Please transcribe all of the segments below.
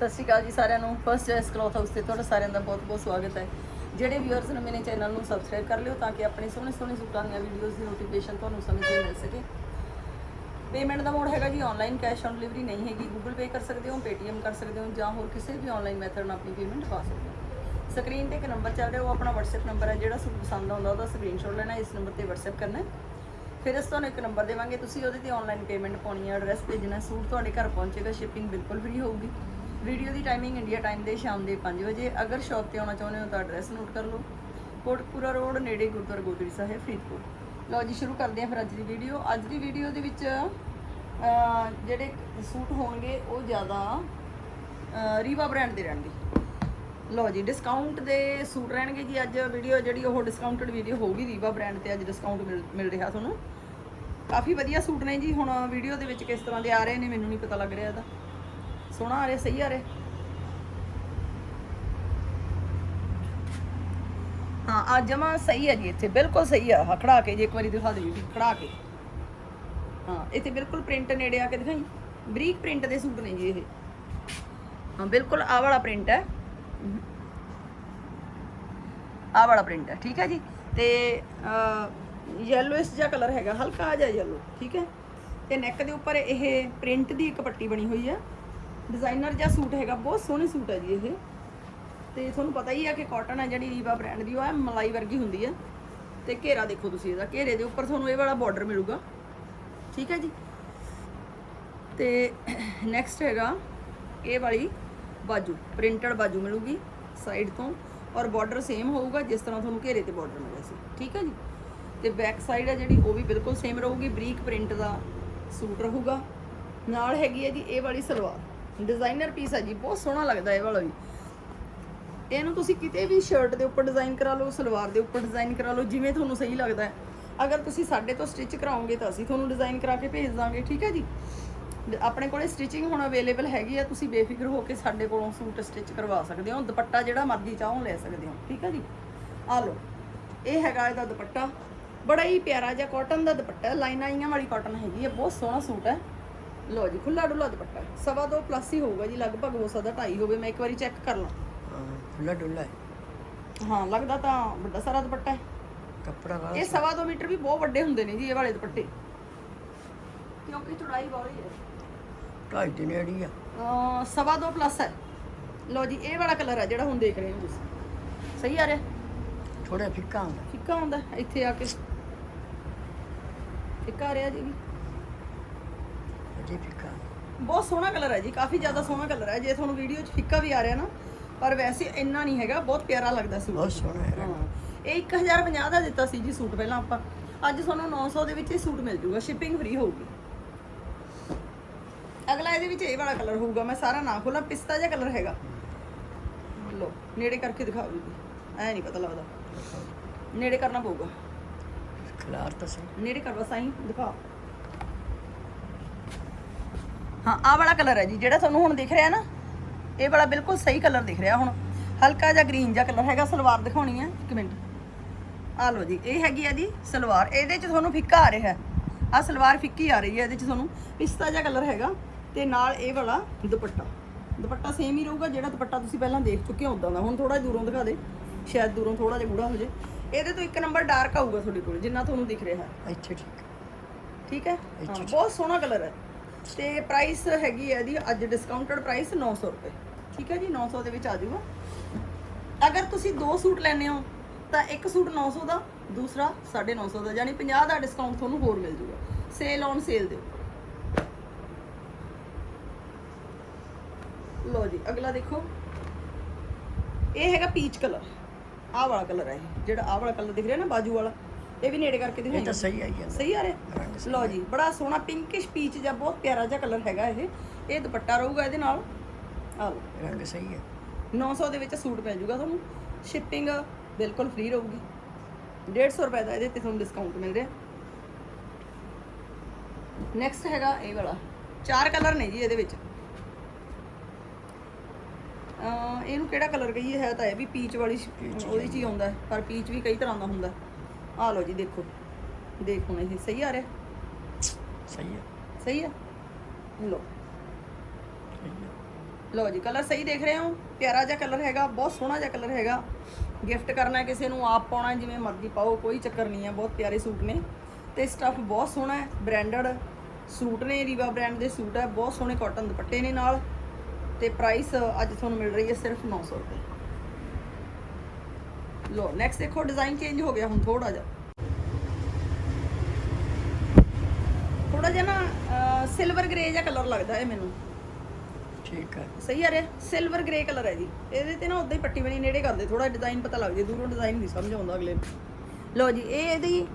ਸਤਿ ਸ਼੍ਰੀ ਅਕਾਲ ਜੀ ਸਾਰਿਆਂ ਨੂੰ। ਫਸਟ ਚੋਇਸ ਕਲੌਥ ਹਾਊਸ ਤੇ ਤੁਹਾਡਾ ਸਾਰਿਆਂ ਦਾ ਬਹੁਤ-ਬਹੁਤ ਸਵਾਗਤ ਹੈ। ਜਿਹੜੇ ਵਿਊਅਰਸ ਨੇ ਮੇਰੇ ਚੈਨਲ ਨੂੰ ਸਬਸਕ੍ਰਾਈਬ ਕਰ ਲਿਓ ਤਾਂ ਕਿ ਆਪਣੇ ਸੋਹਣੇ ਸੋਹਣੇ ਸੂਟਾਂ ਦੀਆਂ ਵੀਡੀਓਜ਼ ਦੀ ਨੋਟੀਫਿਕੇਸ਼ਨ ਤੁਹਾਨੂੰ ਸਮੇਂ ਸਿਰ ਮਿਲ ਸਕੇ। ਪੇਮੈਂਟ ਦਾ ਮੋਡ ਹੈਗਾ ਜੀ ਆਨਲਾਈਨ ਕੈਸ਼ ਔਨ ਡਿਲੀਵਰੀ ਨਹੀਂ ਹੈਗੀ। ਗੂਗਲ ਪੇ ਕਰ ਸਕਦੇ ਹੋ ਪੇਟੀਐਮ ਕਰ ਸਕਦੇ ਹੋ ਜਾਂ ਹੋਰ ਕਿਸੇ ਵੀ ਆਨਲਾਈਨ ਮੈਥਡ ਨਾਲ ਆਪਣੀ ਪੇਮੈਂਟ ਪਾ ਸਕਦੇ ਹੋ। ਸਕਰੀਨ ਤੇ ਇੱਕ ਨੰਬਰ ਚੱਲ ਰਿਹਾ, ਉਹ ਆਪਣਾ WhatsApp ਨੰਬਰ ਹੈ। ਜਿਹੜਾ ਸੂਟ ਪਸੰਦ ਆਉਂਦਾ ਉਹਦਾ ਸਕਰੀਨਸ਼ਾਟ ਲੈਣਾ, ਇਸ ਨੰਬਰ ਤੇ WhatsApp ਕਰਨਾ। ਫਿਰ ਅਸੀਂ ਤੁਹਾਨੂੰ ਇੱਕ ਨੰਬਰ ਦੇਵਾਂਗੇ। ਤੁਸੀਂ ਉਹਦੇ ਤੇ ਆਨਲਾਈਨ ਪੇਮੈਂਟ ਪਾਉਣੀ ਹੈ ਐਡਰੈਸ ਭੇਜਣਾ ਸੂਟ ਤੁਹਾਡੇ ਘਰ ਪਹੁੰਚੇਗਾ ਸ਼ਿਪਿੰਗ ਬਿਲਕੁਲ ਫ੍ਰੀ ਹੋਊਗੀ। ਵੀਡੀਓ ਦੀ ਟਾਈਮਿੰਗ ਇੰਡੀਆ ਟਾਈਮ ਦੇ ਸ਼ਾਮ ਦੇ 5 ਵਜੇ। ਅਗਰ ਸ਼ਾਪ ਤੇ ਆਉਣਾ ਚਾਹੁੰਦੇ ਹੋ ਤਾਂ ਐਡਰੈਸ ਨੋਟ ਕਰ ਲਓ। ਕੋਟਕਪੂਰਾ ਰੋਡ ਨੇੜੇ ਗੁਰਦੁਆਰਾ ਗੋਦੜੀ ਸਾਹਿਬ, ਫਰੀਦਕੋਟ। ਲਓ ਜੀ, ਸ਼ੁਰੂ ਕਰਦੇ ਹਾਂ ਫਿਰ ਅੱਜ ਦੀ ਵੀਡੀਓ ਅੱਜ ਦੀ ਵੀਡੀਓ ਦੇ ਵਿੱਚ ਜਿਹੜੇ ਸੂਟ ਹੋਣਗੇ, ਉਹ ਜ਼ਿਆਦਾ ਰੀਵਾ ਬ੍ਰਾਂਡ ਦੇ ਰਹਿਣਗੇ। ਲਓ ਜੀ ਡਿਸਕਾਊਂਟ ਦੇ ਸੂਟ ਰਹਿਣਗੇ ਜੀ ਅੱਜ। ਵੀਡੀਓ ਜਿਹੜੀ ਉਹ ਡਿਸਕਾਊਂਟਡ ਵੀਡੀਓ ਹੋਊਗੀ ਰੀਵਾ ਬ੍ਰਾਂਡ ਤੇ ਅੱਜ ਡਿਸਕਾਊਂਟ ਮਿਲ ਮਿਲ ਰਿਹਾ ਤੁਹਾਨੂੰ। ਕਾਫੀ ਵਧੀਆ ਸੂਟ ਨੇ ਜੀ। ਹੁਣ ਵੀਡੀਓ ਦੇ ਵਿੱਚ ਕਿਸ ਤਰ੍ਹਾਂ ਦੇ ਆ ਰਹੇ ਨੇ, ਮੈਨੂੰ ਨਹੀਂ ਪਤਾ ਲੱਗ ਰਿਹਾ ਇਹਦਾ। ਸੋਹਣਾ ਆ ਰਿਹਾ, ਸਹੀ ਆ ਰਿਹਾ। ਹਾਂ, ਆ ਜਮਾ ਸਹੀ ਹੈ ਜੀ ਇੱਥੇ, ਬਿਲਕੁਲ ਸਹੀ ਆ। ਆਹ ਖੜਾ ਕੇ, ਜੇ ਇੱਕ ਵਾਰੀ ਦਿਖਾ ਦਿਓ ਜੀ ਖੜਾ ਕੇ। ਹਾਂ, ਇੱਥੇ ਬਿਲਕੁਲ ਪ੍ਰਿੰਟ ਨੇੜੇ ਆ ਕੇ ਦਿਖਾਈ। ਬਰੀਕ ਪ੍ਰਿੰਟ ਦੇ ਸੂਟ ਨੇ ਜੀ ਇਹ। ਹਾਂ, ਬਿਲਕੁਲ ਆਹ ਵਾਲਾ ਪ੍ਰਿੰਟ ਹੈ। ਆ ਵਾਲਾ ਪ੍ਰਿੰਟ ਹੈ, ਠੀਕ ਹੈ ਜੀ। ਤੇ ਯੈਲੋਇਸ਼ ਜਿਹਾ ਕਲਰ ਹੈਗਾ, ਹਲਕਾ ਜਿਹਾ ਯੈਲੋ ਠੀਕ ਹੈ। ਤੇ ਨੈਕ ਦੇ ਉੱਪਰ ਇਹ ਪ੍ਰਿੰਟ ਦੀ ਇੱਕ ਪੱਟੀ ਬਣੀ ਹੋਈ ਹੈ। ਡਿਜ਼ਾਈਨਰ ਜਿਹਾ ਸੂਟ ਹੈਗਾ, ਬਹੁਤ ਸੋਹਣੇ ਸੂਟ ਹੈ ਜੀ ਇਹ। ਤੇ ਤੁਹਾਨੂੰ ਪਤਾ ਹੀ ਆ ਕਿ ਕਾਟਨ ਹੈ ਜਿਹੜੀ ਰੀਵਾ ਬ੍ਰਾਂਡ ਦੀ, ਉਹ ਹੈ ਮਲਾਈ ਵਰਗੀ ਹੁੰਦੀ ਹੈ ਤੇ ਘੇਰਾ ਦੇਖੋ ਤੁਸੀਂ ਇਹਦਾ, ਘੇਰੇ ਦੇ ਉੱਪਰ ਤੁਹਾਨੂੰ ਇਹ ਵਾਲਾ ਬਾਰਡਰ ਮਿਲੂਗਾ। ਠੀਕ ਹੈ ਜੀ? ਤੇ ਨੈਕਸਟ ਹੈਗਾ ਇਹ ਵਾਲੀ ਬਾਜੂ ਪ੍ਰਿੰਟਡ ਬਾਜੂ ਮਿਲੂਗੀ ਸਾਈਡ ਤੋਂ। ਔਰ ਬਾਰਡਰ ਸੇਮ ਹੋਊਗਾ ਜਿਸ ਤਰ੍ਹਾਂ ਤੁਹਾਨੂੰ ਘੇਰੇ ਤੇ ਬਾਰਡਰ ਮਿਲਿਆ ਸੀ। ਠੀਕ ਹੈ ਜੀ? ਤੇ ਬੈਕ ਸਾਈਡ ਹੈ ਜਿਹੜੀ, ਉਹ ਵੀ ਬਿਲਕੁਲ ਸੇਮ ਰਹੂਗੀ, ਬਰੀਕ ਪ੍ਰਿੰਟ ਦਾ ਸੂਟ ਰਹੂਗਾ। ਨਾਲ ਹੈਗੀ ਹੈ ਜੀ ਇਹ ਵਾਲੀ ਸਲਵਾਰ। ਡਿਜ਼ਾਈਨਰ ਪੀਸ ਹੈ ਜੀ, ਬਹੁਤ ਸੋਹਣਾ ਲੱਗਦਾ ਇਹ ਵਾਲਾ ਵੀ। ਇਹਨੂੰ ਤੁਸੀਂ ਕਿਤੇ ਵੀ ਸ਼ਰਟ ਦੇ ਉੱਪਰ ਡਿਜ਼ਾਈਨ ਕਰਾ ਲਓ, ਸਲਵਾਰ ਦੇ ਉੱਪਰ ਡਿਜ਼ਾਈਨ ਕਰਾ ਲਓ, ਜਿਵੇਂ ਤੁਹਾਨੂੰ ਸਹੀ ਲੱਗਦਾ ਹੈ। ਅਗਰ ਤੁਸੀਂ ਸਾਡੇ ਤੋਂ ਸਟਿਚ ਕਰਾਓਗੇ ਤਾਂ ਅਸੀਂ ਤੁਹਾਨੂੰ ਡਿਜ਼ਾਈਨ ਕਰਾ ਕੇ ਭੇਜ ਦਾਂਗੇ, ਠੀਕ ਹੈ ਜੀ? ਆਪਣੇ ਕੋਲੇ ਸਟਿਚਿੰਗ ਹੁਣ ਅਵੇਲੇਬਲ ਹੈਗੀ ਆ ਤੁਸੀਂ ਬੇਫਿਕਰ ਹੋ ਕੇ ਸਾਡੇ ਕੋਲੋਂ ਸੂਟ ਸਟਿਚ ਕਰਵਾ ਸਕਦੇ ਹੋ, ਦੁਪੱਟਾ ਜਿਹੜਾ ਮਰਜ਼ੀ ਚਾਹੋ ਲੈ ਸਕਦੇ ਹੋ, ਠੀਕ ਹੈ ਜੀ? ਆ ਲਓ, ਇਹ ਹੈਗਾ ਇਹਦਾ ਦੁਪੱਟਾ। ਬੜਾ ਹੀ ਪਿਆਰਾ ਜਿਹਾ ਕਾਟਨ ਦਾ ਦੁਪੱਟਾ ਲਾਈਨਾਂ ਆਈਆਂ ਵਾਲੀ ਕਾਟਨ ਹੈਗੀ ਹੈ, ਬਹੁਤ ਸੋਹਣਾ ਸੂਟ ਹੈ। ਲਓ ਜੀ ਖੁੱਲਾ ਡੁੱਲਾ ਦੁਪੱਟਾ। ਸਵਾ ਦੋ ਪਲੱਸ ਹੀ ਹੋਊਗਾ ਜੀ ਲਗਭਗ ਹੋ ਸਕਦਾ ਢਾਈ ਹੋਵੇ ਮੈਂ ਇੱਕ ਵਾਰੀ ਚੈੱਕ ਕਰ ਲਾਂ। ਖੁੱਲਾ ਡੁੱਲਾ ਹੈ। ਹਾਂ ਲੱਗਦਾ ਤਾਂ ਵੱਡਾ ਸਾਰਾ ਦੁਪੱਟਾ ਹੈ। ਕੱਪੜਾ ਵਾਲਾ ਇਹ ਸਵਾ ਦੋ ਮੀਟਰ ਵੀ ਬਹੁਤ ਵੱਡੇ ਹੁੰਦੇ ਨੇ ਜੀ ਇਹ ਵਾਲੇ ਦੁਪੱਟੇ। ਕਿਉਂਕਿ ਚੌੜਾਈ ਬਹੁਤ ਹੈ। ਢਾਈ ਦੇ ਨੇੜੇ ਆ। ਅਹ ਸਵਾ ਦੋ ਪਲੱਸ ਹੈ। ਲਓ ਜੀ ਇਹ ਵਾਲਾ ਕਲਰ ਹੈ ਜਿਹੜਾ ਹੁਣ ਦੇਖ ਰਹੇ ਹੋ ਤੁਸੀਂ। ਸਹੀ ਆ ਰਿਹਾ? ਥੋੜਾ ਫਿੱਕਾ ਹੁੰਦਾ ਫਿੱਕਾ ਹੁੰਦਾ ਹੈ, ਇੱਥੇ ਆ ਕੇ। ਫਿੱਕਾ ਆ ਰਿਹਾ ਜੀ। ਵੀ ਅਜੇ ਫਿੱਕਾ। ਬਹੁਤ ਸੋਹਣਾ ਕਲਰ ਹੈ ਜੀ ਕਾਫੀ ਜ਼ਿਆਦਾ ਸੋਹਣਾ ਕਲਰ ਹੈ। ਜੇ ਤੁਹਾਨੂੰ ਵੀਡੀਓ 'ਚ ਫਿੱਕਾ ਵੀ ਆ ਰਿਹਾ ਨਾ ਪਰ ਵੈਸੇ ਇੰਨਾ ਨਹੀਂ ਹੈਗਾ ਬਹੁਤ ਪਿਆਰਾ ਲੱਗਦਾ ਸੂਟ ਬਹੁਤ ਸੋਹਣਾ ਹੈ ਇਹ 1050 ਦਾ ਦਿੱਤਾ ਸੀ ਜੀ ਸੂਟ ਪਹਿਲਾਂ ਆਪਾਂ। ਅੱਜ ਤੁਹਾਨੂੰ 900 ਦੇ ਵਿੱਚ ਇਹ ਸੂਟ ਮਿਲ ਜੂਗਾ ਸ਼ਿਪਿੰਗ ਫ੍ਰੀ ਹੋਊਗੀ। ਅਗਲਾ ਇਹਦੇ ਵਿੱਚ ਇਹ ਵਾਲਾ ਕਲਰ ਹੋਊਗਾ ਮੈਂ ਸਾਰਾ ਨਾ ਖੋਲਾਂ ਪਿਸਤਾ ਜਿਹਾ ਕਲਰ ਹੈਗਾ। ਲੋ ਨੇੜੇ ਕਰਕੇ ਦਿਖਾਓ ਜੀ। ਐ ਨਹੀਂ ਪਤਾ ਲੱਗਦਾ। ਨੇੜੇ ਕਰਨਾ ਪਊਗਾ। ਖਿਲਾਰ ਤਾਂ ਸਹੀ। ਨੇੜੇ ਕਰ ਬਸ ਆਈ ਦਿਖਾ। ਹਾਂ ਆਹ ਵਾਲਾ ਕਲਰ ਹੈ ਜੀ ਜਿਹੜਾ ਤੁਹਾਨੂੰ ਹੁਣ ਦਿਖ ਰਿਹਾ ਨਾ ਇਹ ਵਾਲਾ ਬਿਲਕੁਲ ਸਹੀ ਕਲਰ ਦਿਖ ਰਿਹਾ ਹੁਣ। ਹਲਕਾ ਜਿਹਾ ਗ੍ਰੀਨ ਜਿਹਾ ਕਲਰ ਹੈਗਾ ਸਲਵਾਰ ਦਿਖਾਉਣੀ ਹੈ ਇੱਕ ਮਿੰਟ। ਆ ਲਓ ਜੀ ਇਹ ਹੈਗੀ ਆ ਜੀ ਸਲਵਾਰ ਇਹਦੇ ਚ ਤੁਹਾਨੂੰ ਫਿੱਕਾ ਆ ਰਿਹਾ ਆ ਸਲਵਾਰ ਫਿੱਕੀ ਆ ਰਹੀ ਹੈ ਇਹਦੇ ਚ ਤੁਹਾਨੂੰ ਪਿਸਤਾ ਜਿਹਾ ਕਲਰ ਹੈਗਾ ਤੇ ਨਾਲ ਇਹ ਵਾਲਾ ਦੁਪੱਟਾ। ਦੁਪੱਟਾ ਸੇਮ ਹੀ ਰਹੂਗਾ ਜਿਹੜਾ ਦੁਪੱਟਾ ਤੁਸੀਂ ਪਹਿਲਾਂ ਦੇਖ ਚੁੱਕੇ ਹੋ ਉਦਾਂ ਦਾ। ਹੁਣ ਥੋੜਾ ਦੂਰੋਂ ਦਿਖਾ ਦੇ ਸ਼ਾਇਦ ਦੂਰੋਂ ਥੋੜਾ ਜਿਹਾ ਗੂੜਾ ਹੋ ਜੇ। ਇਹਦੇ ਤੋਂ ਇੱਕ ਨੰਬਰ ਡਾਰਕ ਆਊਗਾ ਤੁਹਾਡੇ ਕੋਲ ਜਿੰਨਾ ਤੁਹਾਨੂੰ ਦਿਖ ਰਿਹਾ ਹੈ। ਇੱਥੇ ਠੀਕ। ਠੀਕ ਹੈ? ਅੱਛਾ, ਅੱਛਾ। ਬਹੁਤ ਸੋਹਣਾ ਕਲਰ ਹੈ। ਤੇ ਪ੍ਰਾਈਸ ਹੈਗੀ ਹੈ ਇਹਦੀ, ਅੱਜ ਡਿਸਕਾਊਂਟਡ ਪ੍ਰਾਈਸ 900 ਰੁਪਏ। ਠੀਕ ਹੈ ਜੀ 900 ਦੇ ਵਿੱਚ ਆ ਜਾਊਗਾ। ਅਗਰ ਤੁਸੀਂ ਦੋ ਸੂਟ ਲੈਣੇ ਹੋ, ਤਾਂ ਇੱਕ ਸੂਟ 900 ਦਾ, ਦੂਸਰਾ 950 ਦਾ, ਯਾਨੀ 50 ਦਾ ਡਿਸਕਾਊਂਟ ਤੁਹਾਨੂੰ ਹੋਰ ਮਿਲ ਜੂਗਾ ਸੇਲ ਔਨ ਸੇਲ ਦਿਓ। ਲੋ ਜੀ, ਅਗਲਾ ਦੇਖੋ। ਇਹ ਹੈਗਾ ਪੀਚ ਕਲਰ ਆਹ ਵਾਲਾ ਕਲਰ ਹੈ ਇਹ, ਜਿਹੜਾ ਆਹ ਵਾਲਾ ਕਲਰ ਦਿਖ ਰਿਹਾ ਨਾ, ਬਾਜੂ ਵਾਲਾ। ਇਹ ਵੀ ਨੇੜੇ ਕਰਕੇ ਇਹ ਦਿਖਾਈ ਤਾਂ ਸਹੀ ਆਈ ਜਾਂਦਾ। ਸਹੀ ਆ ਰਿਹਾ? ਰੰਗ ਲਓ ਜੀ ਬੜਾ ਸੋਹਣਾ ਪਿੰਕਿਸ਼ ਪੀਚ ਜਿਹਾ ਬਹੁਤ ਪਿਆਰਾ ਜਿਹਾ ਕਲਰ ਹੈਗਾ ਇਹ। ਇਹ ਦੁਪੱਟਾ ਰਹੂਗਾ ਇਹਦੇ ਨਾਲ। ਆ ਲਓ। ਰੰਗ ਸਹੀ ਹੈ। 900 ਦੇ ਵਿੱਚ ਸੂਟ ਪੈ ਜਾਊਗਾ ਤੁਹਾਨੂੰ। ਸ਼ਿਪਿੰਗ ਬਿਲਕੁਲ ਫ੍ਰੀ ਰਹੂਗੀ। 150 ਰੁਪਏ ਦਾ ਇਹਦੇ ਤੇ ਤੁਹਾਨੂੰ ਡਿਸਕਾਊਂਟ ਮਿਲ ਰਿਹਾ। ਨੈਕਸਟ ਹੈਗਾ ਇਹ ਵਾਲਾ। ਚਾਰ ਕਲਰ ਨੇ ਜੀ ਇਹਦੇ ਵਿੱਚ। ਇਹਨੂੰ ਕਿਹੜਾ ਕਲਰ ਕਹੀਏ? ਹੈ ਤਾਂ ਇਹ ਵੀ ਪੀਚ ਵਾਲੀ ਉਹਦੇ ਚ ਹੀ ਆਉਂਦਾ। ਹੈ, ਪਰ ਪੀਚ ਵੀ ਕਈ ਤਰ੍ਹਾਂ ਦਾ ਹੁੰਦਾ ਆ ਲਓ ਜੀ ਦੇਖੋ। ਦੇਖ ਇਹ ਸਹੀ ਆ ਰਿਹਾ? ਸਹੀ ਹੈ ਸਹੀ ਆ? ਲਓ। ਲਓ ਜੀ ਕਲਰ ਸਹੀ ਦੇਖ ਰਹੇ ਹੋ? ਪਿਆਰਾ ਜਿਹਾ ਕਲਰ ਹੈਗਾ ਬਹੁਤ ਸੋਹਣਾ ਜਿਹਾ ਕਲਰ ਹੈਗਾ। ਗਿਫਟ ਕਰਨਾ ਕਿਸੇ ਨੂੰ ਆਪ ਪਾਉਣਾ ਜਿਵੇਂ ਮਰਜ਼ੀ ਪਾਓ ਕੋਈ ਚੱਕਰ ਨਹੀਂ ਹੈ ਬਹੁਤ ਪਿਆਰੇ ਸੂਟ ਨੇ। ਤੇ ਸਟਫ ਬਹੁਤ ਸੋਹਣਾ ਹੈ ਬ੍ਰਾਂਡਡ ਸੂਟ ਨੇ ਰੀਵਾ ਬ੍ਰਾਂਡ ਦੇ ਸੂਟ ਹੈ ਬਹੁਤ ਸੋਹਣੇ ਕਾਟਨ ਦੁਪੱਟੇ ਨੇ ਨਾਲ। ਤੇ ਪ੍ਰਾਈਸ ਅੱਜ ਤੁਹਾਨੂੰ ਮਿਲ ਰਹੀ ਹੈ ਸਿਰਫ 900 ਰੁਪਏ। ਲੋ ਨੈਕਸਟ ਦੇਖੋ ਡਿਜ਼ਾਈਨ ਚੇਂਜ ਹੋ ਗਿਆ ਹੁਣ ਥੋੜਾ ਜਿਹਾ। ਥੋੜਾ ਜਿਹਾ ਨਾ ਸਿਲਵਰ ਗ੍ਰੇ ਜਿਹਾ ਕਲਰ ਲੱਗਦਾ ਹੈ ਮੈਨੂੰ। ਠੀਕ ਹੈ ਸਹੀ ਆ ਰਿਹਾ? ਸਿਲਵਰ ਗ੍ਰੇ ਕਲਰ ਹੈ ਜੀ। ਇਹਦੇ ਤੇ ਨਾ ਉਦਾਂ ਹੀ ਪੱਟੀ ਬਣੀ ਨੇੜੇ ਕਰਦੇ ਥੋੜਾ ਡਿਜ਼ਾਈਨ ਪਤਾ ਲੱਗ ਜੇ ਦੂਰੋਂ ਡਿਜ਼ਾਈਨ ਨਹੀਂ ਸਮਝ ਆਉਂਦਾ ਅਗਲੇ ਲਓ ਜੀ ਇਹ ਇਹਦੀ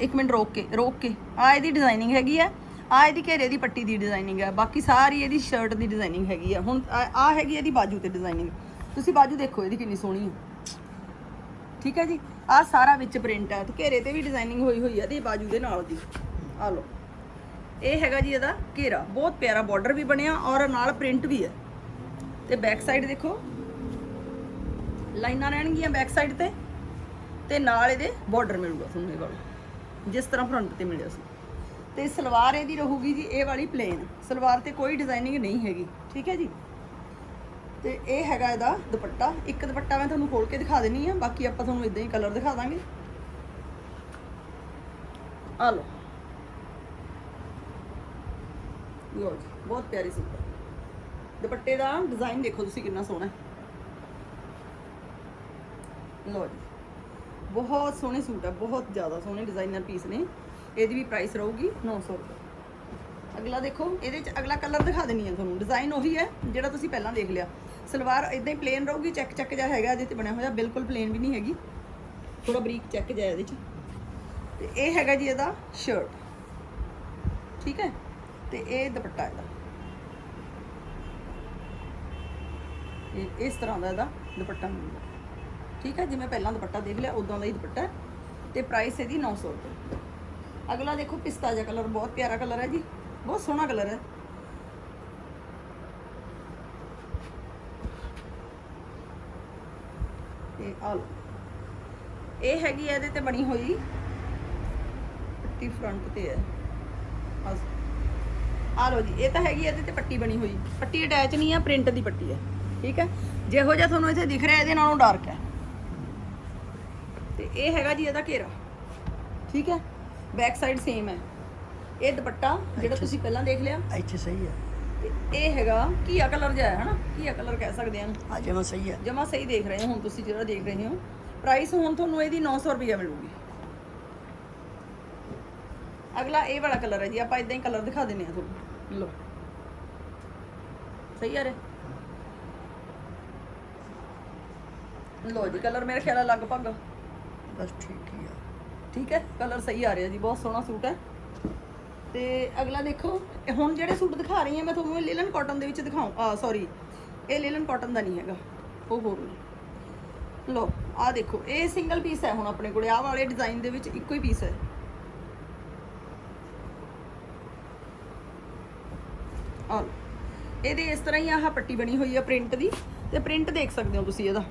ਇੱਕ ਮਿੰਟ ਰੋਕ ਕੇ ਰੋਕ ਕੇ। ਆ ਇਹਦੀ ਡਿਜ਼ਾਈਨਿੰਗ ਹੈਗੀ ਆ ਆ ਇਹਦੀ ਘੇਰੇ ਦੀ ਪੱਟੀ ਦੀ ਡਿਜ਼ਾਈਨਿੰਗ ਹੈ ਬਾਕੀ ਸਾਰੀ ਇਹਦੀ ਸ਼ਰਟ ਦੀ ਡਿਜ਼ਾਈਨਿੰਗ ਹੈਗੀ ਆ। ਹੁਣ ਆ ਹੈਗੀ ਇਹਦੀ ਬਾਜੂ ਤੇ ਡਿਜ਼ਾਈਨਿੰਗ ਤੁਸੀਂ ਬਾਜੂ ਦੇਖੋ ਇਹਦੀ ਕਿੰਨੀ ਸੋਹਣੀ ਹੈ ਠੀਕ ਹੈ ਜੀ? ਆ ਸਾਰਾ ਵਿੱਚ ਪ੍ਰਿੰਟ ਹੈ। ਤੇ ਘੇਰੇ ਤੇ ਵੀ ਡਿਜ਼ਾਈਨਿੰਗ ਹੋਈ ਹੋਈ ਹੈ ਇਹਦੀ, ਬਾਜੂ ਦੇ ਨਾਲ ਦੀ। ਆ ਲਓ। ਇਹ ਹੈਗਾ ਜੀ ਇਹਦਾ ਘੇਰਾ। ਬਹੁਤ ਪਿਆਰਾ ਬਾਰਡਰ ਵੀ ਬਣਿਆ ਔਰ ਨਾਲ ਪ੍ਰਿੰਟ ਵੀ ਹੈ। ਤੇ ਬੈਕ ਸਾਈਡ ਦੇਖੋ। ਲਾਈਨਾਂ ਰਹਿਣਗੀਆਂ ਬੈਕ ਸਾਈਡ ਤੇ। ਤੇ ਨਾਲ ਇਹਦੇ ਬਾਰਡਰ ਮਿਲੂਗਾ ਤੁਹਾਨੂੰ ਇਹ ਵਾਲਾ। ਜਿਸ ਤਰ੍ਹਾਂ ਫਰੰਟ ਤੇ ਮਿਲਿਆ ਸੀ। ਤੇ ਸਲਵਾਰ ਇਹਦੀ ਰਹੂਗੀ ਜੀ, ਇਹ ਵਾਲੀ ਪਲੇਨ ਸਲਵਾਰ ਤੇ ਕੋਈ ਡਿਜ਼ਾਈਨਿੰਗ ਨਹੀਂ ਹੈਗੀ। ਠੀਕ ਹੈ ਜੀ? ਤੇ ਇਹ ਹੈਗਾ ਇਹਦਾ ਦੁਪੱਟਾ। ਇੱਕ ਦੁਪੱਟਾ ਮੈਂ ਤੁਹਾਨੂੰ ਖੋਲ ਕੇ ਦਿਖਾ ਦੇਣੀ ਆ, ਬਾਕੀ ਆਪਾਂ ਤੁਹਾਨੂੰ ਇਦਾਂ ਹੀ ਕਲਰ ਦਿਖਾ ਦਾਂਗੇ। ਆ ਲਓ। ਲਓ ਜੀ, ਬਹੁਤ ਪਿਆਰੀ ਸੂਟ ਹੈ ਦੁਪੱਟੇ ਦਾ ਡਿਜ਼ਾਈਨ ਦੇਖੋ ਤੁਸੀਂ ਕਿੰਨਾ ਸੋਹਣਾ ਹੈ। ਲਓ ਜੀ, ਬਹੁਤ ਸੋਹਣੇ ਸੂਟ ਹੈ ਬਹੁਤ ਜ਼ਿਆਦਾ ਸੋਹਣੇ ਡਿਜ਼ਾਈਨਰ ਪੀਸ ਨੇ। ਇਹਦੀ ਵੀ ਪ੍ਰਾਈਸ ਰਹੂਗੀ 900 ਰੁਪਏ। ਅਗਲਾ ਦੇਖੋ, ਇਹਦੇ ਚ ਅਗਲਾ ਕਲਰ ਦਿਖਾ ਦੇਣੀ ਹੈ ਤੁਹਾਨੂੰ। ਡਿਜ਼ਾਈਨ ਉਹੀ ਹੈ ਜਿਹੜਾ ਤੁਸੀਂ ਪਹਿਲਾਂ ਦੇਖ ਲਿਆ। ਸਲਵਾਰ ਇਦਾਂ ਹੀ ਪਲੇਨ ਰਹੂਗੀ ਚੈੱਕ ਚੈੱਕ ਜਿਹਾ ਹੈਗਾ ਇਹਦੇ ਤੇ ਬਣਿਆ ਹੋਇਆ, ਬਿਲਕੁਲ ਪਲੇਨ ਵੀ ਨਹੀਂ ਹੈਗੀ। ਥੋੜਾ ਬਰੀਕ ਚੈੱਕ ਜਿਹਾ ਇਹਦੇ ਚ। ਤੇ ਇਹ ਹੈਗਾ ਜੀ ਇਹਦਾ ਸ਼ਰਟ ਠੀਕ ਹੈ? ਤੇ ਇਹ ਦੁਪੱਟਾ ਇਹਦਾ। ਇਹ, ਇਸ ਤਰ੍ਹਾਂ ਦਾ ਇਹਦਾ ਦੁਪੱਟਾ ਮਿਲੂਗਾ ਠੀਕ ਹੈ? ਜਿਵੇਂ ਪਹਿਲਾਂ ਦੁਪੱਟਾ ਦੇਖ ਲਿਆ, ਉਦੋਂ ਦਾ ਹੀ ਦੁਪੱਟਾ ਹੈ। ਤੇ ਪ੍ਰਾਈਸ ਇਹਦੀ 900 ਰੁਪਏ। ਅਗਲਾ ਦੇਖੋ, ਪਿਸਤਾ ਜਿਹਾ ਕਲਰ ਬਹੁਤ ਪਿਆਰਾ ਕਲਰ ਹੈ ਜੀ। ਬਹੁਤ ਸੋਹਣਾ ਕਲਰ ਹੈ। ਇਹ ਆ ਲਓ। ਇਹ ਹੈਗੀ ਇਹਦੇ ਤੇ ਬਣੀ ਹੋਈ ਪੱਟੀ ਫਰੰਟ ਤੇ ਹੈ। ਆ ਲਓ। ਜੀ ਇਹ ਤਾਂ ਹੈਗੀ ਇਹਦੇ ਤੇ ਪੱਟੀ ਬਣੀ ਹੋਈ। ਪੱਟੀ ਅਟੈਚ ਨਹੀਂ ਆ ਪ੍ਰਿੰਟ ਦੀ ਪੱਟੀ ਹੈ। ਠੀਕ ਹੈ? ਜਿਹੋ ਜਿਹਾ ਤੁਹਾਨੂੰ ਇੱਥੇ ਦਿਖ ਰਿਹਾ ਇਹਦੇ ਨਾਲੋਂ ਡਾਰਕ ਹੈ। ਤੇ ਇਹ ਹੈਗਾ ਜੀ ਇਹਦਾ ਘੇਰਾ। ਠੀਕ ਹੈ? ਬੈਕ ਸਾਈਡ ਸੇਮ ਹੈ। ਇਹ ਦੁਪੱਟਾ ਜਿਹੜਾ ਤੁਸੀਂ ਪਹਿਲਾਂ ਦੇਖ ਲਿਆ। ਇੱਥੇ ਸਹੀ ਹੈ। ਤੇ ਇਹ ਹੈਗਾ ਕੀਆ ਕਲਰ ਜਿਹਾ ਹੈ ਹਨਾ? ਕੀਆ ਕਲਰ ਕਹਿ ਸਕਦੇ ਹਾਂ। ਆ ਜਮਾ ਸਹੀ ਹੈ। ਜਮਾ ਸਹੀ ਦੇਖ ਰਹੇ ਹੋ ਹੁਣ ਤੁਸੀਂ ਜਿਹੜਾ ਦੇਖ ਰਹੇ ਹੋ। ਪ੍ਰਾਈਸ ਹੁਣ ਤੁਹਾਨੂੰ ਇਹਦੀ 900 ਰੁਪਏ ਮਿਲੂਗੀ। ਅਗਲਾ ਇਹ ਵਾਲਾ ਕਲਰ ਹੈ ਜੀ ਆਪਾਂ ਇਦਾਂ ਹੀ ਕਲਰ ਦਿਖਾ ਦਿੰਨੇ ਆ ਤੁਹਾਨੂੰ। ਲੋ ਸਹੀ ਆ ਰੇ? ਲੋ ਜੀ ਕਲਰ ਮੇਰੇ ਖਿਆਲ ਨਾਲ ਲਗਭਗ। ਬਸ ਠੀਕ ਹੀ ਆ। ਠੀਕ ਹੈ? ਕਲਰ ਸਹੀ ਆ ਰਿਹਾ ਜੀ ਬਹੁਤ ਸੋਹਣਾ ਸੂਟ ਹੈ। ਤੇ ਅਗਲਾ ਦੇਖੋ ਹੁਣ ਜਿਹੜੇ ਸੂਟ ਦਿਖਾ ਰਹੀ ਹਾਂ ਮੈਂ ਤੁਹਾਨੂੰ ਲਿਲਨ ਲੇਲਨ ਕਾਟਨ ਦੇ ਵਿੱਚ ਦਿਖਾਉਂ ਆ ਸੌਰੀ ਇਹ ਲਿਲਨ ਕਾਟਨ ਦਾ ਨਹੀਂ ਹੈਗਾ, ਉਹ ਹੋਰ ਨੇ। ਲੋ ਆ ਦੇਖੋ, ਇਹ ਸਿੰਗਲ ਪੀਸ ਹੈ ਹੁਣ ਆਪਣੇ ਕੋਲੇ, ਆਹ ਵਾਲੇ ਡਿਜ਼ਾਈਨ ਦੇ ਵਿੱਚ ਇੱਕੋ ਹੀ ਪੀਸ ਹੈ। ਆ ਇਹਦੇ ਇਸ ਤਰ੍ਹਾਂ ਹੀ ਆਹ ਪੱਟੀ ਬਣੀ ਹੋਈ ਹੈ ਪ੍ਰਿੰਟ ਦੀ, ਤੇ ਪ੍ਰਿੰਟ ਦੇਖ ਸਕਦੇ ਹੋ ਤੁਸੀਂ ਇਹਦਾ।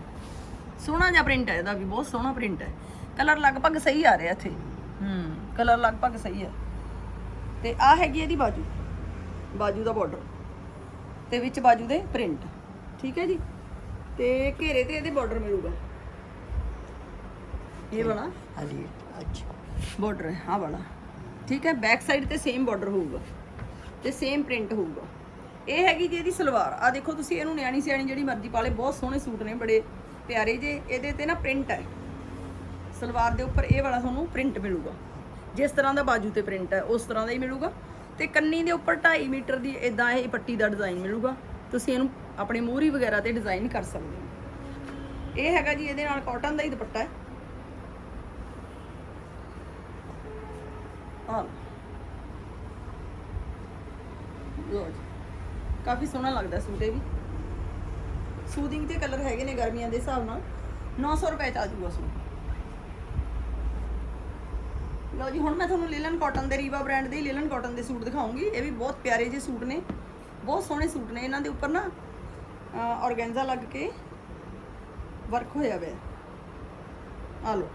ਸੋਹਣਾ ਜਿਹਾ ਪ੍ਰਿੰਟ ਹੈ ਇਹਦਾ ਵੀ, ਬਹੁਤ ਸੋਹਣਾ ਪ੍ਰਿੰਟ ਹੈ। ਕਲਰ ਲਗਭਗ ਸਹੀ ਆ ਰਿਹਾ ਇੱਥੇ। ਹੂੰ ਕਲਰ ਲਗਭਗ ਸਹੀ ਹੈ। ਤੇ ਆ ਹੈਗੀ ਇਹਦੀ ਬਾਜੂ। ਬਾਜੂ ਦਾ ਬਾਰਡਰ ਤੇ ਵਿੱਚ ਬਾਜੂ ਦੇ ਪ੍ਰਿੰਟ ਠੀਕ ਹੈ ਜੀ? ਤੇ ਘੇਰੇ ਤੇ ਇਹਦੇ ਬਾਰਡਰ ਮਿਲੂਗਾ। ਇਹ ਵਾਲਾ? ਹਾਂਜੀ। ਅੱਛਾ। ਬਾਰਡਰ ਹੈ ਆਹ ਵਾਲਾ। ਠੀਕ ਹੈ? ਬੈਕ ਸਾਈਡ ਤੇ ਸੇਮ ਬਾਰਡਰ ਹੋਊਗਾ। ਤੇ ਸੇਮ ਪ੍ਰਿੰਟ ਹੋਊਗਾ। ਇਹ ਹੈਗੀ ਜੀ ਇਹਦੀ ਸਲਵਾਰ। ਆ ਦੇਖੋ ਤੁਸੀਂ ਇਹਨੂੰ ਨਿਆਣੀ ਸਿਆਣੀ ਜਿਹੜੀ ਮਰਜ਼ੀ ਪਾ ਲੇ। ਬਹੁਤ ਸੋਹਣੇ ਸੂਟ ਨੇ ਬੜੇ ਪਿਆਰੇ ਜੇ। ਇਹਦੇ ਤੇ ਨਾ ਪ੍ਰਿੰਟ ਹੈ। ਸਲਵਾਰ ਦੇ ਉੱਪਰ ਇਹ ਵਾਲਾ ਤੁਹਾਨੂੰ ਪ੍ਰਿੰਟ ਮਿਲੂਗਾ। ਜਿਸ ਤਰ੍ਹਾਂ ਦਾ ਬਾਜੂ ਤੇ ਪ੍ਰਿੰਟ ਹੈ, ਉਸ ਤਰ੍ਹਾਂ ਦਾ ਹੀ ਮਿਲੂਗਾ। ਤੇ ਕੰਨੀ ਦੇ ਉੱਪਰ 2.5 ਮੀਟਰ ਦੀ ਇਦਾਂ ਇਹ ਪੱਟੀ ਦਾ ਡਿਜ਼ਾਈਨ ਮਿਲੂਗਾ। ਤੁਸੀਂ ਇਹਨੂੰ ਆਪਣੇ ਮੋਹਰੀ ਵਗੈਰਾ ਤੇ ਡਿਜ਼ਾਈਨ ਕਰ ਸਕਦੇ ਹੋ। ਇਹ ਹੈਗਾ ਜੀ, ਇਹਦੇ ਨਾਲ ਕਾਟਨ ਦਾ ਹੀ ਦੁਪੱਟਾ ਹੈ। ਆ ਲੋ ਕਾਫੀ ਸੋਹਣਾ ਲੱਗਦਾ ਸੂਟ ਇਹ ਵੀ। ਸੂਦਿੰਗ ਤੇ ਕਲਰ ਹੈਗੇ ਨੇ ਗਰਮੀਆਂ ਦੇ ਹਿਸਾਬ ਨਾਲ। 900 ਰੁਪਏ ਚ ਆ ਜੂਗਾ ਸੂਟ। ਲਓ ਜੀ, ਹੁਣ ਮੈਂ ਤੁਹਾਨੂੰ ਲੀਲਨ ਕਾਟਨ ਦੇ ਰੀਵਾ ਬ੍ਰਾਂਡ ਦੇ ਲੀਲਨ ਕਾਟਨ ਦੇ ਸੂਟ ਦਿਖਾਉਂਗੀ। ਇਹ ਵੀ ਬਹੁਤ ਪਿਆਰੇ ਜਿਹੇ ਸੂਟ ਨੇ। ਬਹੁਤ ਸੋਹਣੇ ਸੂਟ ਨੇ। ਇਹਨਾਂ ਦੇ ਉੱਪਰ ਨਾ ਔਰਗੈਂਜ਼ਾ ਲੱਗ ਕੇ ਵਰਕ ਹੋਇਆ ਹੋਇਆ ਆ ਲਓ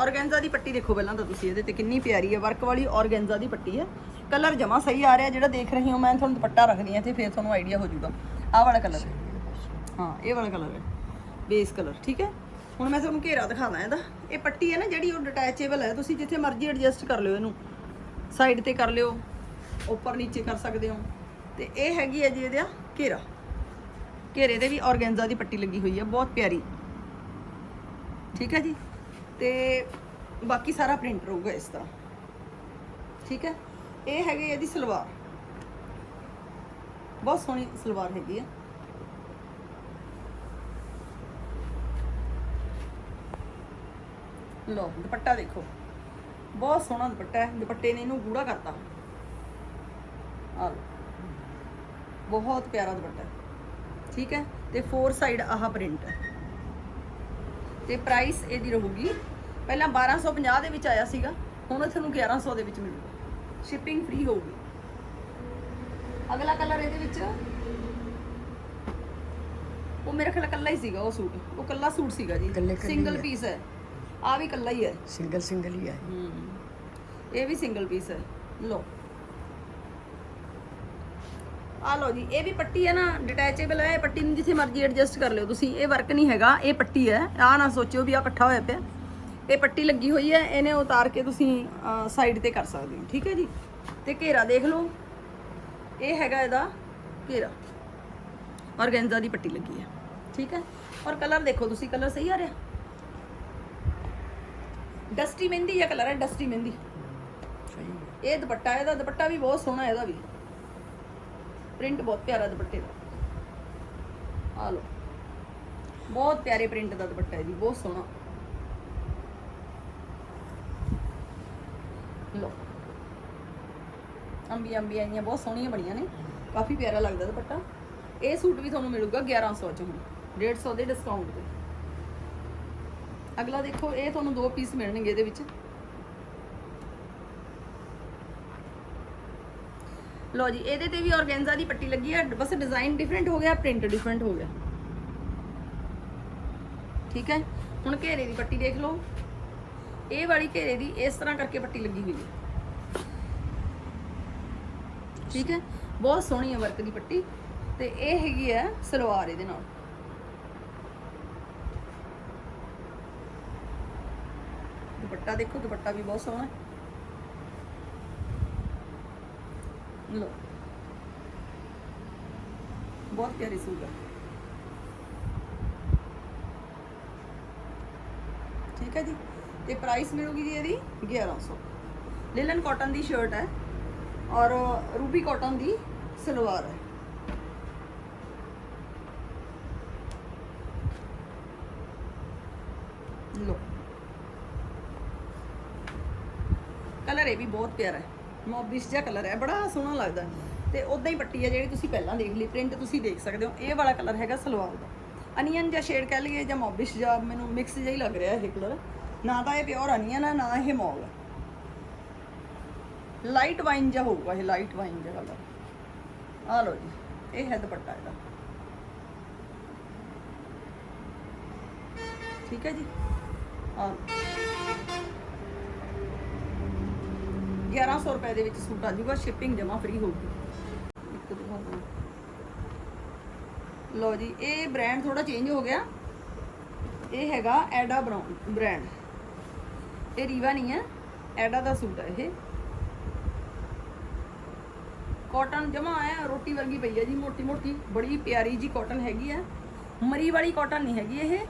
ਔਰਗੈਂਜ਼ਾ ਦੀ ਪੱਟੀ ਦੇਖੋ ਪਹਿਲਾਂ ਤਾਂ ਤੁਸੀਂ, ਇਹਦੇ ਤੇ ਕਿੰਨੀ ਪਿਆਰੀ ਹੈ। ਵਰਕ ਵਾਲੀ ਔਰਗੈਂਜ਼ਾ ਦੀ ਪੱਟੀ ਹੈ। ਕਲਰ ਜਮਾ ਸਹੀ ਆ ਰਿਹਾ, ਜਿਹੜਾ ਦੇਖ ਰਹੀ ਹਾਂ ਮੈਂ, ਤੁਹਾਨੂੰ ਦੁਪੱਟਾ ਰੱਖਦੀ ਹਾਂ ਤੇ ਫਿਰ ਤੁਹਾਨੂੰ ਆਈਡੀਆ ਹੋ ਜਾਊਗਾ। ਆਹ ਵਾਲਾ ਕਲਰ ਹਾਂ। ਇਹ ਵਾਲਾ ਕਲਰ ਹੈ। ਬੇਸ ਕਲਰ ਠੀਕ ਹੈ? ਹੁਣ ਮੈਂ ਤੁਹਾਨੂੰ ਘੇਰਾ ਦਿਖਾਣਾ ਇਹਦਾ। ਇਹ ਪੱਟੀ ਹੈ ਨਾ ਜਿਹੜੀ ਉਹ ਡਿਟੈਚੇਬਲ ਹੈ। ਤੁਸੀਂ ਜਿੱਥੇ ਮਰਜ਼ੀ ਐਡਜਸਟ ਕਰ ਲਿਓ ਇਹਨੂੰ। ਸਾਈਡ ਤੇ ਕਰ ਲਿਓ। ਉੱਪਰ ਨੀਚੇ ਕਰ ਸਕਦੇ ਹੋ। ਤੇ ਇਹ ਹੈਗੀ ਹੈ ਜੀ ਇਹਦਾ ਘੇਰਾ। ਘੇਰੇ ਤੇ ਵੀ ਔਰਗੈਂਜ਼ਾ ਦੀ ਪੱਟੀ ਲੱਗੀ ਹੋਈ ਹੈ। ਬਹੁਤ ਪਿਆਰੀ। ਠੀਕ ਹੈ ਜੀ? ਤੇ ਬਾਕੀ ਸਾਰਾ ਪ੍ਰਿੰਟ ਰਹੂਗਾ ਇਸ ਤਰ੍ਹਾਂ। ਠੀਕ ਹੈ? ਇਹ ਹੈਗੀ ਇਹਦੀ ਸਲਵਾਰ। ਬਹੁਤ ਸੋਹਣੀ ਸਲਵਾਰ ਹੈਗੀ ਆ। ਲੋ ਦੁਪੱਟਾ ਦੇਖੋ। ਬਹੁਤ ਸੋਹਣਾ ਦੁਪੱਟਾ ਹੈ ਦੁਪੱਟੇ ਨੇ ਇਹਨੂੰ ਗੂੜਾ ਕਰਤਾ। ਆ ਲਓ। ਬਹੁਤ ਪਿਆਰਾ ਦੁਪੱਟਾ ਠੀਕ ਹੈ? ਤੇ ਫੋਰ ਸਾਈਡ ਆਹ ਪ੍ਰਿੰਟ ਹੈ। ਤੇ ਪ੍ਰਾਈਸ ਇਹਦੀ ਰਹੂਗੀ ਪਹਿਲਾਂ 1250 ਦੇ ਵਿੱਚ ਆਇਆ ਸੀਗਾ ਹੁਣ ਤੁਹਾਨੂੰ 1100 ਦੇ ਵਿੱਚ ਮਿਲੂਗਾ। ਸ਼ਿਪਿੰਗ ਫ੍ਰੀ ਹੋਊਗੀ। ਅਗਲਾ ਕਲਰ ਇਹਦੇ ਵਿੱਚ ਉਹ ਮੇਰੇ ਖਿਆਲ ਕੱਲਾ ਹੀ ਸੀਗਾ ਉਹ ਸੂਟ। ਉਹ ਕੱਲਾ ਸੂਟ ਸੀਗਾ ਜੀ। ਸਿੰਗਲ। ਪੀਸ ਹੈ। ਆ ਵੀ ਕੱਲਾ ਹੀ ਹੈ, ਸਿੰਗਲ ਸਿੰਗਲ ਹੀ ਹੈ ਇਹ। ਵੀ ਸਿੰਗਲ ਪੀਸ ਹੈ। ਲੋ ਆ ਲੋ ਜੀ, ਇਹ ਵੀ ਪੱਟੀ ਹੈ ਨਾ ਡਿਟੈਚੇਬਲ ਹੈ, ਇਹ ਪੱਟੀ ਨੂੰ ਜਿੱਥੇ ਮਰਜ਼ੀ ਐਡਜਸਟ ਕਰ ਲਿਓ ਤੁਸੀਂ, ਇਹ ਵਰਕ ਨਹੀਂ ਹੈਗਾ, ਇਹ ਪੱਟੀ ਹੈ। ਆ ਨਾ ਸੋਚਿਓ ਵੀ ਆ ਇਕੱਠਾ ਹੋਇਆ ਪਿਆ। ਇਹ ਪੱਟੀ ਲੱਗੀ ਹੋਈ ਹੈ, ਇਹਨੇ ਉਤਾਰ ਕੇ ਤੁਸੀਂ ਸਾਈਡ ਤੇ ਕਰ ਸਕਦੇ ਹੋ, ਠੀਕ ਹੈ ਜੀ? ਤੇ ਘੇਰਾ ਦੇਖ ਲਓ। ਇਹ ਹੈਗਾ ਇਹਦਾ ਘੇਰਾ। ਔਰਗੈਂਜ਼ਾ ਦੀ ਪੱਟੀ ਲੱਗੀ ਹੈ, ਠੀਕ ਹੈ? ਔਰ ਕਲਰ ਦੇਖੋ ਤੁਸੀਂ ਕਲਰ ਸਹੀ ਆ ਰਿਹਾ? ਡਸਟੀ ਮਹਿੰਦੀ ਜਾਂ ਕਲਰ ਹੈ ਡਸਟੀ ਮਹਿੰਦੀ। ਸਹੀ ਇਹ ਦੁਪੱਟਾ ਇਹਦਾ ਦੁਪੱਟਾ ਵੀ ਬਹੁਤ ਸੋਹਣਾ ਇਹਦਾ ਵੀ। ਪ੍ਰਿੰਟ ਬਹੁਤ ਪਿਆਰਾ ਦੁਪੱਟੇ ਦਾ। ਆ ਲੋ ਬਹੁਤ ਪਿਆਰੇ ਪ੍ਰਿੰਟ ਦਾ ਦੁਪੱਟਾ ਹੈ ਜੀ ਬਹੁਤ ਸੋਹਣਾ। ਲੋ ਅੰਬੀ ਅੰਬੀ ਆਈਆਂ ਬਹੁਤ ਸੋਹਣੀਆਂ ਬਣੀਆਂ ਨੇ। ਕਾਫੀ ਪਿਆਰਾ ਲੱਗਦਾ ਦੁਪੱਟਾ। ਇਹ ਸੂਟ ਵੀ ਤੁਹਾਨੂੰ ਮਿਲੂਗਾ 1100 ਚ ਹੁਣ 150 ਦੇ ਡਿਸਕਾਊਂਟ ਤੇ। ਅਗਲਾ ਦੇਖੋ, ਇਹ ਤੁਹਾਨੂੰ ਦੋ ਪੀਸ ਮਿਲਣਗੇ ਇਹਦੇ ਵਿੱਚ। ਲੋ ਜੀ, ਇਹਦੇ ਤੇ ਵੀ ਔਰਗੈਂਜ਼ਾ ਦੀ ਪੱਟੀ ਲੱਗੀ ਹੈ ਬਸ ਡਿਜ਼ਾਈਨ ਡਿਫਰੈਂਟ ਹੋ ਗਿਆ ਪ੍ਰਿੰਟ ਡਿਫਰੈਂਟ ਹੋ ਗਿਆ। ਠੀਕ ਹੈ? ਹੁਣ ਘੇਰੇ ਦੀ ਪੱਟੀ ਦੇਖ ਲਓ। ਇਹ ਵਾਲੀ ਘੇਰੇ ਦੀ ਇਸ ਤਰ੍ਹਾਂ ਕਰਕੇ ਪੱਟੀ ਲੱਗੀ ਹੋਈ ਹੈ। ਠੀਕ ਹੈ? ਬਹੁਤ ਸੋਹਣੀ ਹੈ ਵਰਕ ਦੀ ਪੱਟੀ। ਤੇ ਇਹ ਹੈਗੀ ਹੈ ਸਲਵਾਰ ਇਹਦੇ ਨਾਲ। ਦੁਪੱਟਾ ਦੇਖੋ ਦੁਪੱਟਾ ਵੀ ਬਹੁਤ ਸੋਹਣਾ ਹੈ ਲੋ ਬਹੁਤ ਪਿਆਰੀ ਸੂਟ ਹੈ ਠੀਕ ਹੈ ਜੀ ਤੇ ਪ੍ਰਾਈਸ ਮਿਲੂਗੀ ਜੀ ਇਹਦੀ 1100 ਲਿਲਨ ਕਾਟਨ ਦੀ ਸ਼ਰਟ ਹੈ ਔਰ ਰੂਬੀ ਕਾਟਨ ਦੀ ਸਲਵਾਰ ਹੈ ਲੋ ਕਲਰ ਵੀ ਬਹੁਤ ਪਿਆਰਾ ਹੈ। ਮੋਬਿਸ਼ ਜਿਹਾ ਕਲਰ ਹੈ, ਬੜਾ ਸੋਹਣਾ ਲੱਗਦਾ ਹੈ। ਤੇ ਉਦਾਂ ਹੀ ਪੱਟੀ ਹੈ ਜਿਹੜੀ ਤੁਸੀਂ ਪਹਿਲਾਂ ਦੇਖ ਲਈ ਪ੍ਰਿੰਟ ਤੁਸੀਂ ਦੇਖ ਸਕਦੇ ਹੋ। ਇਹ ਵਾਲਾ ਕਲਰ ਹੈਗਾ ਸਲਵਾਰ ਦਾ। ਅਨੀਅਨ ਜਾਂ ਸ਼ੇਡ ਕਹਿ ਲਈਏ ਜਾਂ ਮੋਬਿਸ਼ ਜਾਂ ਮੈਨੂੰ ਮਿਕਸ ਜਿਹਾ ਹੀ ਲੱਗ ਰਿਹਾ ਇਹ ਕਲਰ ਨਾ ਤਾਂ ਇਹ ਪਿਓਰ ਅਨੀਅਨ ਹੈ, ਨਾ ਇਹ ਮੌਲ ਹੈ। ਲਾਈਟ ਵਾਈਨ ਜਿਹਾ ਹੋਊਗਾ ਇਹ ਲਾਈਟ ਵਾਈਨ ਜਿਹਾ ਕਲਰ ਆ ਲਓ ਜੀ, ਇਹ ਹੈ ਦੁਪੱਟਾ ਇਹਦਾ। ਠੀਕ ਹੈ ਜੀ? ਆ 1100 ਰੁਪਏ ਦੇ ਵਿੱਚ ਸੂਟ ਆ ਜੂਗਾ ਸ਼ਿਪਿੰਗ ਜਮਾ ਫ੍ਰੀ ਹੋਊਗੀ। ਇੱਕ ਦਿਖਾ ਲਓ ਜੀ, ਇਹ ਬ੍ਰਾਂਡ ਥੋੜਾ ਚੇਂਜ ਹੋ ਗਿਆ। ਇਹ ਹੈਗਾ ਐਡਾ ਬ੍ਰਾਂਡ ਬ੍ਰਾਂਡ ਇਹ ਰੀਵਾ ਨਹੀਂ ਹੈ ਐਡਾ ਦਾ ਸੂਟ ਹੈ ਇਹ। ਕਾਟਨ ਜਮਾ ਆਇਆ, ਰੋਟੀ ਵਰਗੀ ਪਈ ਹੈ ਜੀ ਮੋਟੀ ਮੋਟੀ ਬੜੀ ਪਿਆਰੀ ਜੀ ਕਾਟਨ ਹੈਗੀ ਆ। ਮਰੀ ਵਾਲੀ ਕਾਟਨ ਨਹੀਂ ਹੈਗੀ ਇਹ।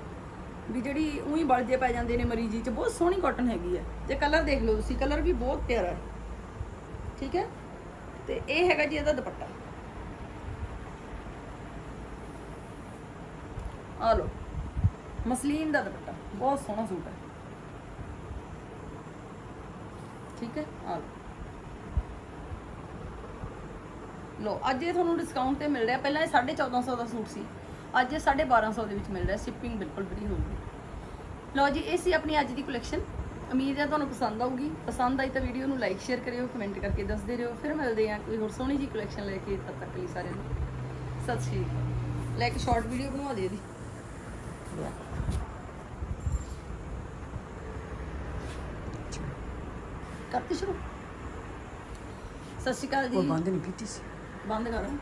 ਵੀ ਜਿਹੜੀ ਉਹੀ ਬਲ ਜੇ ਪੈ ਜਾਂਦੇ ਨੇ ਮਰੀ ਚ, ਬਹੁਤ ਸੋਹਣੀ ਕਾਟਨ ਹੈਗੀ ਹੈ ਤੇ ਕਲਰ ਦੇਖ ਲਓ ਤੁਸੀਂ ਕਲਰ ਵੀ ਬਹੁਤ ਪਿਆਰਾ ਹੈ। ਠੀਕ ਹੈ? ਤੇ ਇਹ ਹੈਗਾ ਜੀ ਇਹਦਾ ਦੁਪੱਟਾ। ਆ ਲਓ, ਮਸਲੀਨ ਦਾ ਦੁਪੱਟਾ, ਬਹੁਤ ਸੋਹਣਾ ਸੂਟ ਹੈ। ਠੀਕ ਹੈ? ਆ ਲਓ। ਲੋ ਅੱਜ ਇਹ ਤੁਹਾਨੂੰ ਡਿਸਕਾਊਂਟ ਤੇ ਮਿਲ ਰਿਹਾ। ਪਹਿਲਾਂ ਇਹ 1450 ਦਾ ਸੂਟ ਸੀ। ਅੱਜ ਇਹ 1250 ਦੇ ਵਿੱਚ ਮਿਲ ਰਿਹਾ। ਸ਼ਿਪਿੰਗ ਬਿਲਕੁਲ ਫ੍ਰੀ ਹੋਊਗੀ। ਲੋ ਜੀ, ਇਹ ਸੀ ਆਪਣੀ ਅੱਜ ਦੀ ਕਲੈਕਸ਼ਨ ਉਮੀਦ ਹੈ ਤੁਹਾਨੂੰ ਪਸੰਦ ਆਊਗੀ। ਪਸੰਦ ਆਈ ਤਾਂ ਵੀਡੀਓ ਨੂੰ ਲਾਈਕ ਸ਼ੇਅਰ ਕਰਿਓ ਕਮੈਂਟ ਕਰਕੇ ਦੱਸਦੇ ਰਹੋ। ਫਿਰ ਮਿਲਦੇ ਹਾਂ ਕੋਈ ਹੋਰ ਸੋਹਣੀ ਜੀ ਕਲੈਕਸ਼ਨ ਲੈ ਕੇ ਤਦ ਤੱਕ ਲਈ ਸਾਰਿਆਂ ਨੂੰ। ਸਤਿ ਸ਼੍ਰੀ ਅਕਾਲ। ਲੈ ਕੇ ਸ਼ਾਰਟ ਵੀਡੀਓ ਬਣਵਾ ਦੇ ਇਹਦੀ। ਕਰਤੀ ਸ਼ੁਰੂ? ਸਤਿ ਸ਼੍ਰੀ ਅਕਾਲ ਉਹ ਜੀ ਬੰਦ ਨਹੀਂ ਕੀਤੀ ਸੀ। ਬੰਦ ਕਰੋ।